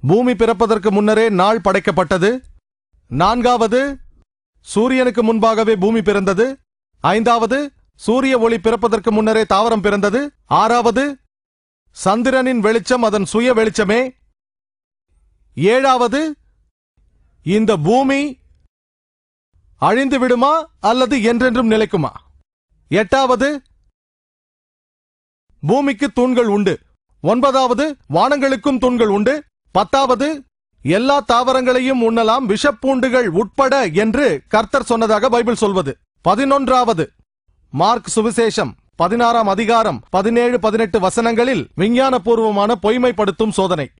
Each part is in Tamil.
பூமி பிறப்பதற்கு முன்னரே நாள் படைக்கப்பட்டது. நான்காவது சூரியனுக்கு முன்பாகவே பூமி பிறந்தது. ஐந்தாவது சூரிய ஒளி பிறப்பதற்கு முன்னரே தாவரம் பிறந்தது. ஆறாவது சந்திரனின் வெளிச்சம் அதன் சுய வெளிச்சமே. ஏழாவது இந்த பூமி அழிந்து விடுமா அல்லது என்றென்றும் நிலைக்குமா? எட்டாவது பூமிக்கு தூண்கள் உண்டு. ஒன்பதாவது வானங்களுக்கும் தூண்கள் உண்டு. பத்தாவது எல்லா தாவரங்களையும் உண்ணலாம் விஷப்பூண்டுகள் உட்பட என்று கர்த்தர் சொன்னதாக பைபிள் சொல்வது. பதினொன்றாவது மார்க் சுவிசேஷம் பதினாறாம் அதிகாரம் பதினேழு பதினெட்டு வசனங்களில் விஞ்ஞானபூர்வமான பொய்மைப்படுத்தும் சோதனை.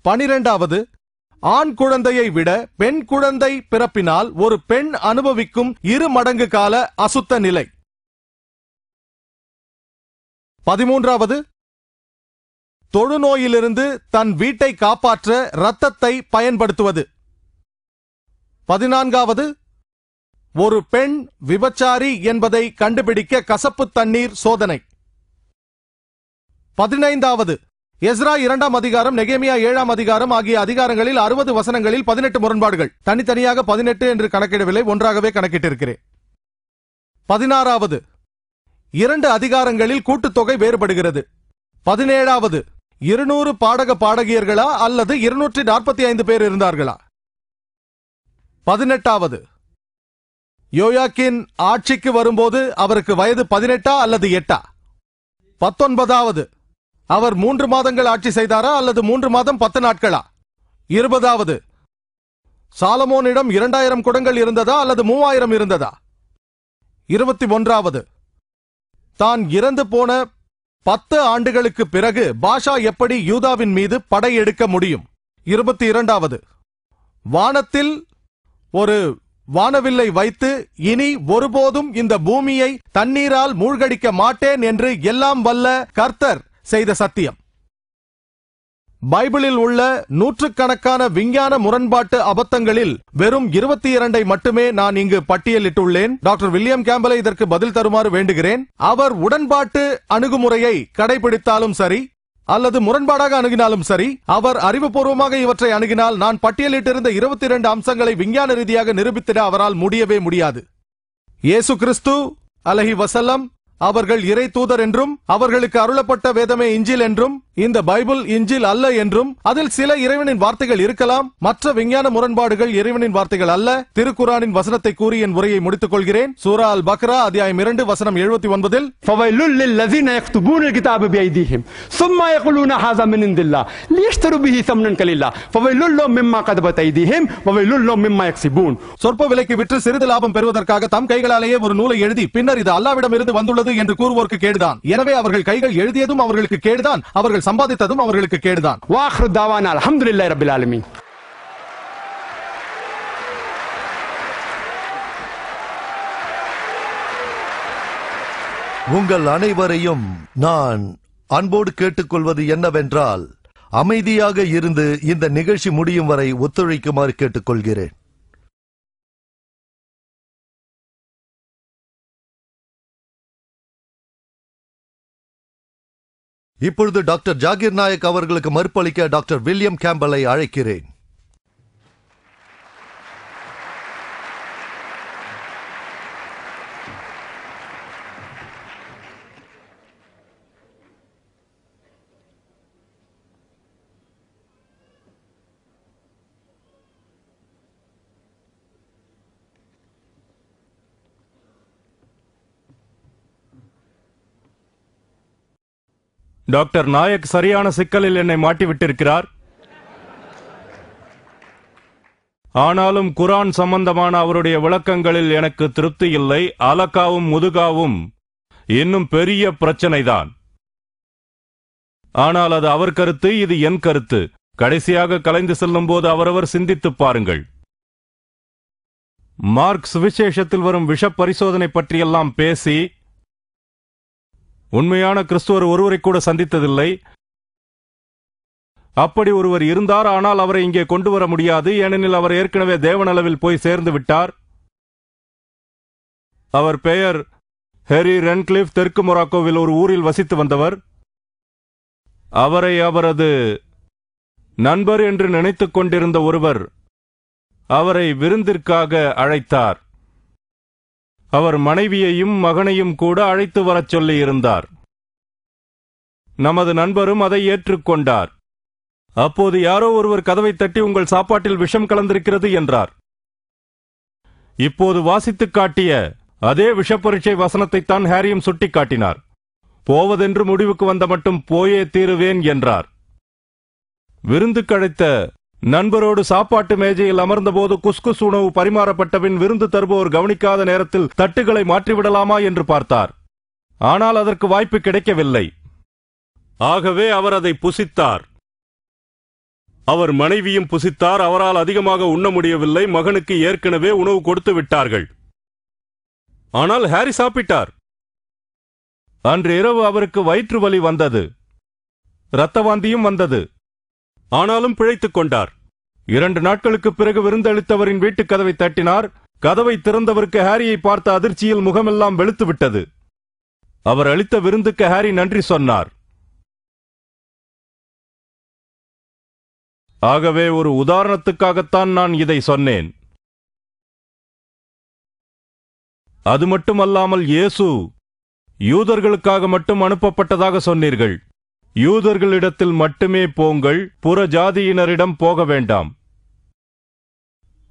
பனிரெண்டாவது ஆண் குழந்தையை விட பெண் குழந்தை பிறப்பினால் ஒரு பெண் அனுபவிக்கும் இரு மடங்கு கால அசுத்த நிலை. பதிமூன்றாவது தொழுநோயிலிருந்து தன் வீட்டை காப்பாற்ற இரத்தத்தை பயன்படுத்துவது. பதினான்காவது ஒரு பெண் விபச்சாரி என்பதை கண்டுபிடிக்க கசப்பு தண்ணீர் சோதனை. பதினைந்தாவது எஸ்ரா இரண்டாம் அதிகாரம் நெகேமியா ஏழாம் அதிகாரம் ஆகிய அதிகாரங்களில் அறுபது வசனங்களில் பதினெட்டு முரண்பாடுகள். தனித்தனியாக பதினெட்டு என்று கணக்கிடவில்லை ஒன்றாகவே கணக்கிட்டிருக்கிறேன். பதினாறாவது இரண்டு அதிகாரங்களில் கூட்டுத்தொகை வேறுபடுகிறது. பதினேழாவது இருநூறு பாடக பாடகியர்களா அல்லது இருநூற்றி நாற்பத்தி ஐந்து பேர் இருந்தார்களா? பதினெட்டாவது. யோயாக்கின் ஆட்சிக்கு வரும்போது அவருக்கு வயது பதினெட்டா அல்லது எட்டா? பத்தொன்பதாவது. அவர் மூன்று மாதங்கள் ஆட்சி செய்தாரா அல்லது மூன்று மாதம் பத்து நாட்களா? இருபதாவது. சாலமோனிடம் இரண்டாயிரம் குடங்கள் இருந்ததா அல்லது மூவாயிரம் இருந்ததா? இருபத்தி ஒன்றாவது. தான் இறந்து போன பத்து ஆண்டுகளுக்கு பிறகு பாஷா எப்படி யூதாவின் மீது படையெடுக்க முடியும்? இருபத்தி இரண்டாவது. வானத்தில் ஒரு வானவில்லை வைத்து இனி ஒருபோதும் இந்த பூமியை தண்ணீரால் மூழ்கடிக்க மாட்டேன் என்று எல்லாம் வல்ல கர்த்தர் செய்த சத்தியம். பைபிளில் உள்ள நூற்றுக்கணக்கான விஞ்ஞான முரண்பாட்டு அபத்தங்களில் வெறும் இருபத்தி இரண்டை மட்டுமே நான் இங்கு பட்டியலிட்டுள்ளேன். டாக்டர் வில்லியம் கேம்பலை இதற்கு பதில் தருமாறு வேண்டுகிறேன். அவர் உடன்பாட்டு அணுகுமுறையை கடைபிடித்தாலும் சரி அல்லது முரண்பாடாக அணுகினாலும் சரி அவர் அறிவுபூர்வமாக இவற்றை அணுகினால் நான் பட்டியலிட்டிருந்த இருபத்தி இரண்டு அம்சங்களை விஞ்ஞான ரீதியாக நிரூபித்திட அவரால் முடியவே முடியாது. இயேசு கிறிஸ்து அலஹி வசல்லம் அவர்கள் இறை தூதர் என்றும் அவர்களுக்கு அருளப்பட்ட வேதமே இஞ்சில் என்றும் இந்த பைபிள் இஞ்சில் அல்ல என்றும் அதில் சில இறைவனின் வார்த்தைகள் இருக்கலாம் மற்ற விஞ்ஞான முரண்பாடுகள் இறைவனின் வார்த்தைகள் அல்ல திருக்குரானின் வசனத்தை கூறி என் உரையை முடித்துக் கொள்கிறேன் சூரா அல் பக்ரா அத்தியாயம் இரண்டு வசனம் எழுபத்தி ஒன்பதில் فويل للذين يكتبون الكتاب بأيديهم ثم يقولون هذا من عند الله ليشتروا به ثمنا قليلا فويل لهم مما كتبت أيديهم وويل لهم مما يكسبون சொற்ப விலைக்கு விற்று சிறிது லாபம் பெறுவதற்காக தம் கைகளாலேயே ஒரு நூலை எழுதி பின்னர் இது அல்லாவிடம் இருந்து வந்துள்ளது கூடாது என்று கூறுவோருக்கு கேடுதான். எனவே அவர்கள் கைகள் எழுதியதும் அவர்களுக்கு கேடுதான். அவர்கள் சம்பாதித்ததும் அவர்களுக்கு கேடுதான். உங்கள் அனைவரையும் நான் அன்போடு கேட்டுக்கொள்வது என்னவென்றால் அமைதியாக இருந்து இந்த நிகழ்ச்சி முடியும் வரை ஒத்துழைக்குமாறு கேட்டுக்கொள்கிறேன். இப்பொழுது டாக்டர் ஜாகிர் நாயக் அவர்களுக்கு மறுப்பளிக்க டாக்டர் வில்லியம் கேம்பலை அழைக்கிறேன். டாக்டர் நாயக் சரியான சிக்கலில் என்னை மாட்டிவிட்டிருக்கிறார். ஆனாலும் குரான் சம்பந்தமான அவருடைய விளக்கங்களில் எனக்கு திருப்தி இல்லை. அலக்காவும் முதுகாவும் இன்னும் பெரிய பிரச்சனைதான். ஆனால் அது அவர் கருத்து இது என் கருத்து. கடைசியாக கலைந்து செல்லும்போது அவரவர் சிந்தித்துப் பாருங்கள். மார்க் சுவிசேஷத்தில் வரும் விஷ பரிசோதனை பற்றியெல்லாம் பேசி உண்மையான கிறிஸ்துவர் ஒருவரை கூட சந்தித்ததில்லை. அப்படி ஒருவர் இருந்தார் ஆனால் அவரை இங்கே கொண்டு வர முடியாது. ஏனெனில் அவர் ஏற்கனவே தேவனளவில் போய் சேர்ந்து விட்டார். அவர் பெயர் ஹெரி ரென்க்ளிஃப் தெற்கு மொராக்கோவில் ஒரு ஊரில் வசித்து வந்தவர். அவரை அவரது நண்பர் என்று நினைத்துக் கொண்டிருந்த ஒருவர் அவரை விருந்திற்காக அழைத்தார். அவர் மனைவியையும் மகனையும் கூட அழைத்து வரச் சொல்லியிருந்தார். நமது நண்பரும் அதை ஏற்றுக்கொண்டார் அப்போது யாரோ ஒருவர் கதவை தட்டி உங்கள் சாப்பாட்டில் விஷம் கலந்திருக்கிறது என்றார். இப்போது வாசித்துக் காட்டிய அதே விஷப்பரீட்சை வசனத்தைத்தான் ஹாரியும் சுட்டிக்காட்டினார் போவதென்று முடிவுக்கு வந்த மட்டும் போயே தீருவேன் என்றார். விருந்துக்கழைத்த நண்பரோடு சாப்பாட்டு மேஜையில் அமர்ந்தபோது குஸ்குஸ் உணவு பரிமாறப்பட்டபின் விருந்து தருபவர் கவனிக்காத நேரத்தில் தட்டுகளை மாற்றிவிடலாமா என்று பார்த்தார். ஆனால் அதற்கு வாய்ப்பு கிடைக்கவில்லை. ஆகவே அவர் அதை புசித்தார். அவர் மனைவியும் புசித்தார். அவரால் அதிகமாக உண்ண முடியவில்லை. மகனுக்கு ஏற்கனவே உணவு கொடுத்து விட்டார்கள். ஆனால் ஹாரி சாப்பிட்டார். அன்று இரவு அவருக்கு வயிற்று வலி வந்தது. இரத்தவாந்தியும் வந்தது. ஆனாலும் பிழைத்துக் கொண்டார். இரண்டு நாட்களுக்குப் பிறகு விருந்தளித்தவரின் வீட்டுக் கதவை தட்டினார். கதவை திறந்தவருக்கு ஹாரியை பார்த்த அதிர்ச்சியில் முகமெல்லாம் வெளுத்துவிட்டது. அவர் அளித்த விருந்துக்கு ஹாரி நன்றி சொன்னார். ஆகவே ஒரு உதாரணத்துக்காகத்தான் நான் இதை சொன்னேன். அது மட்டுமல்லாமல் இயேசு யூதர்களுக்காக மட்டும் அனுப்பப்பட்டதாக சொன்னீர்கள். யூதர்களிடத்தில் மட்டுமே போங்கள் புற ஜாதியினரிடம் போக வேண்டாம்.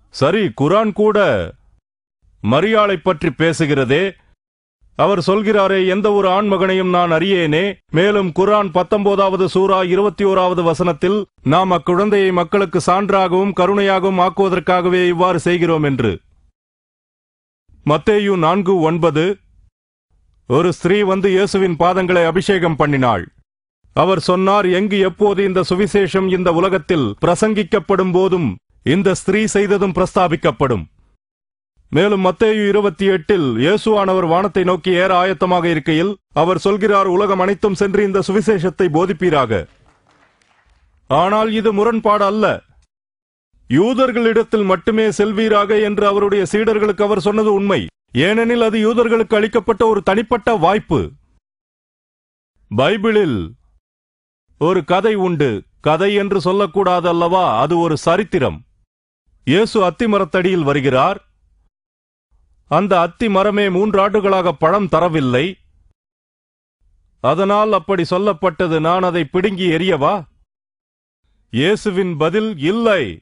சரி குரான் கூட மரியாளைப் பற்றி பேசுகிறதே. அவர் சொல்கிறாரே எந்த ஒரு ஆண்மகனையும் நான் அறியேனே. மேலும் குரான் பத்தொன்பதாவது சூரா இருபத்தி ஓராவது வசனத்தில் நாம் அக்குழந்தையை மக்களுக்கு சான்றாகவும் கருணையாகவும் ஆக்குவதற்காகவே இவ்வாறு செய்கிறோம் என்று. மத்தேயு நான்கு ஒன்பது. ஒரு ஸ்திரீ வந்து இயேசுவின் பாதங்களை அபிஷேகம் பண்ணினாள். அவர் சொன்னார் எங்கு எப்போது இந்த சுவிசேஷம் இந்த உலகத்தில் பிரசங்கிக்கப்படும் போதும் இந்த ஸ்திரீ செய்ததும் பிரஸ்தாபிக்கப்படும். மேலும் மத்தேயு இருபத்தி எட்டில் இயேசுவானவர் வானத்தை நோக்கி ஏற ஆயத்தமாக இருக்கையில் அவர் சொல்கிறார் உலகம் அனைத்தும் சென்று இந்த சுவிசேஷத்தை போதிப்பீராக. ஆனால் இது முரண்பாடு அல்ல. யூதர்களிடத்தில் மட்டுமே செல்வீராக என்று அவருடைய சீடர்களுக்கு அவர் சொன்னது உண்மை. ஏனெனில் அது யூதர்களுக்கு அளிக்கப்பட்ட ஒரு தனிப்பட்ட வாய்ப்பு. பைபிளில் ஒரு கதை உண்டு. கதை என்று சொல்லக்கூடாது அல்லவா அது ஒரு சரித்திரம். இயேசு அத்திமரத்தடியில் வருகிறார். அந்த அத்தி மரமே மூன்றாண்டுகளாக பழம் தரவில்லை. அதனால் அப்படி சொல்லப்பட்டது. நான் அதை பிடுங்கி எரியவா இயேசுவின் பதில் இல்லை.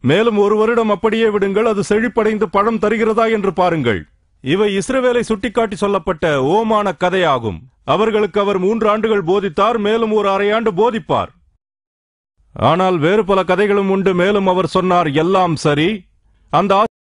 மேலும் ஒரு வருடம் அப்படியே விடுங்கள். அது செழிப்படைந்து பழம் தருகிறதா? என்று பாருங்கள். இவை இஸ்ரவேலை சுட்டிக்காட்டி சொல்லப்பட்ட ஓமான கதையாகும். அவர்களுக்கு அவர் மூன்று ஆண்டுகள் போதித்தார் மேலும் ஒரு அரையாண்டு போதிப்பார். ஆனால் வேறு பல கதைகளும் உண்டு மேலும் அவர் சொன்னார் எல்லாம் சரி. அந்த